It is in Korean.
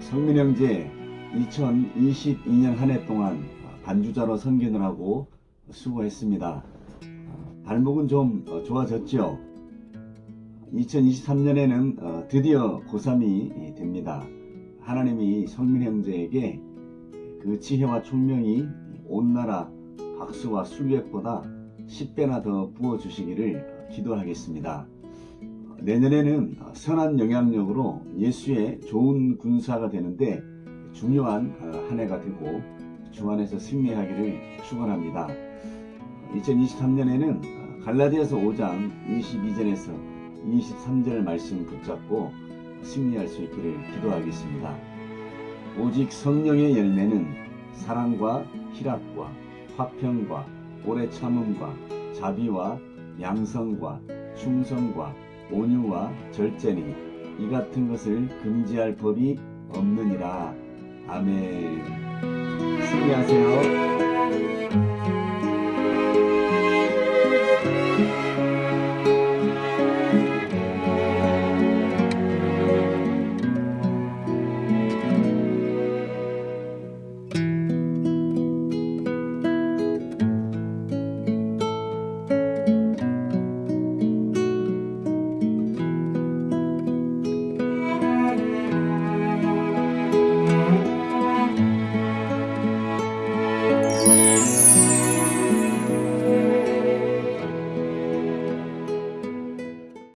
성민 형제 2022년 한 해 동안 반주자로 선견을 하고 수고했습니다. 발목은 좀 어, 좋아졌죠? 2023년에는 드디어 고3이 됩니다. 하나님이 성민 형제에게 그 지혜와 총명이 온 나라 박수와 술객보다 10배나 더 부어주시기를 기도하겠습니다. 내년에는 선한 영향력으로 예수의 좋은 군사가 되는데 중요한 한 해가 되고 주 안에서 승리하기를 축원합니다. 2023년에는 갈라디아서 5장 22절에서 23절 말씀 붙잡고 승리할 수 있기를 기도하겠습니다. 오직 성령의 열매는 사랑과 희락과 화평과 오래 참음과 자비와 양성과 충성과 온유와 절제니 이 같은 것을 금지할 법이 없느니라. 아멘. 승리하세요.